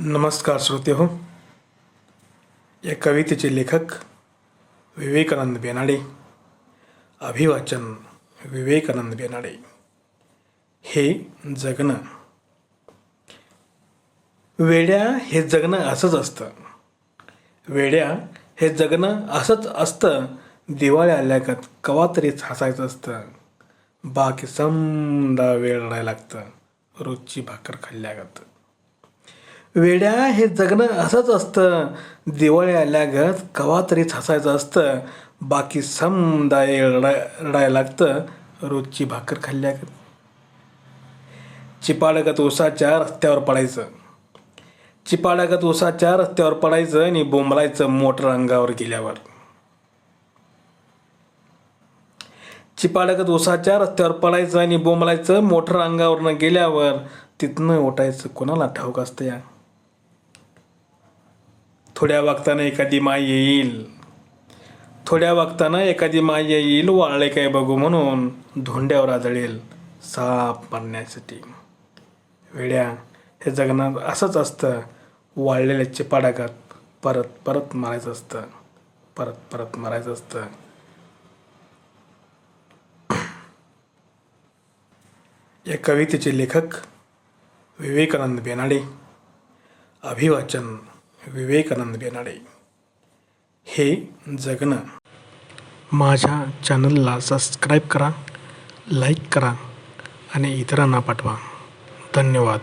नमस्कार श्रोते हो या कवितेचे लेखक विवेकानंद बेनाडे अभिवाचन विवेकानंद बेनाडे हे जगणं. वेड्या हे जगणं असंच असतं. वेड्या हे जगणं असंच असतं. दिवाळी आल्यागत कवा तरीच हसायचं असतं. बाकी समदा वेळ रडायला लागतं. रोजची भाकर खाल्ल्यागत. वेड्या हे जगणं असंच असतं. दिवाळी आल्यागत कवा तरीच हसायचं असतं. बाकी समदा रडाय रडायला लागतं. रोजची भाकर खाल्ल्यागत चिपाडगत उसाच्या रस्त्यावर पडायचं. चिपाडगत उसाच्या रस्त्यावर पडायचं आणि बोंबलायचं मोटर अंगावर गेल्यावर. चिपाडगत उसाच्या रस्त्यावर पडायचं आणि बोंबलायचं मोटर अंगावरनं गेल्यावर तिथनं ओटायचं कोणाला ठाऊक असतं या? थोड्या वागताना एखादी माय येईल. थोड्या वागताना एखादी माय येईल वाळले काय बघू म्हणून धोंड्यावर आदळेल. साप मारण्यासाठी. वेड्या हे जगणार असंच असतं. वाळलेल्या चिपाडागात परत परत मारायचं असतं. परत परत मारायचं असतं. या कवितेचे लेखक विवेकानंद बेनाडे. अभिवाचन. विवेकानंद बेनाडे. हे जगणं. माझ्या चॅनलला सबस्क्राईब करा लाईक करा आणि इतरांना पाठवा. धन्यवाद.